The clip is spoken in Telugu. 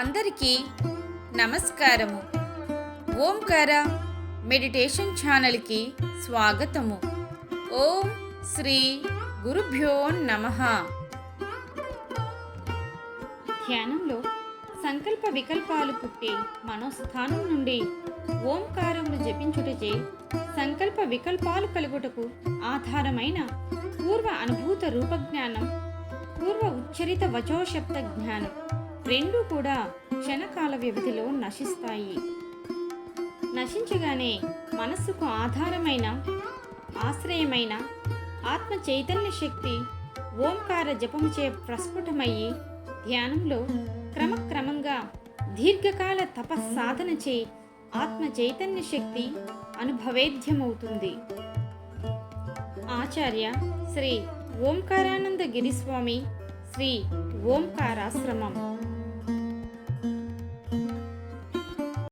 అందరికీ నమస్కారము. ఓంకార మెడిటేషన్ ఛానల్కి స్వాగతము. ఓం శ్రీ గురుభ్యో నమ. ధ్యానంలో సంకల్ప వికల్పాలు పుట్టి మనోస్థానం నుండి ఓంకారమును జపించుటచే సంకల్ప వికల్పాలు కలుగుటకు ఆధారమైన పూర్వ అనుభూత రూపజ్ఞానం పూర్వ ఉచ్చరిత వచోశబ్ద జ్ఞానం. రెండూ కూడా క్షణకాల వ్యవధిలో నశిస్తాయి. నశించగానే మనస్సుకు ఆధారమైన ఆశ్రయమైన ఆత్మ చైతన్య శక్తి ఓంకార జపముచే ప్రస్ఫుటమయ్యి ధ్యానంలో క్రమక్రమంగా దీర్ఘకాల తపస్సాధనచే ఆత్మ చైతన్య శక్తి అనుభవేద్యమవుతుంది. ఆచార్య శ్రీ ఓంకారానంద గిరిస్వామి శ్రీ ఓంకారాశ్రమం.